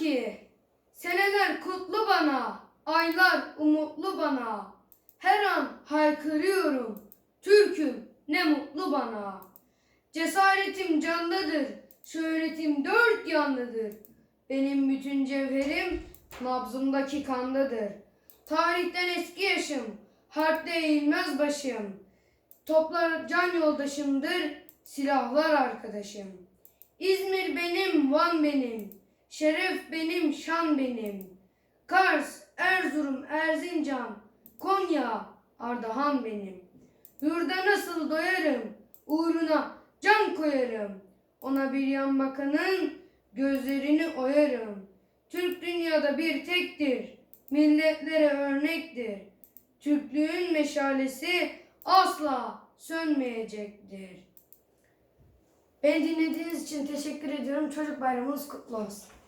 ki seneler kutlu bana, aylar umutlu bana. Her an haykırıyorum, Türk'üm ne mutlu bana. Cesaretim candadır, şöhretim dört yanlıdır. Benim bütün cevherim nabzımdaki kandadır. Tarihten eski yaşım, harpte eğilmez başım. Toplar can yoldaşımdır, silahlar arkadaşım. İzmir benim, Van benim, şeref benim, şan benim. Kars, Erzurum, Erzincan, Konya, Ardahan benim. Yurda nasıl doyarım, uğruna can koyarım. Ona bir yan bakanın gözlerini oyarım. Türk dünyada bir tektir, milletlere örnektir. Türklüğün meşalesi asla sönmeyecektir. Beni dinlediğiniz için teşekkür ediyorum. Çocuk bayramınız kutlu olsun.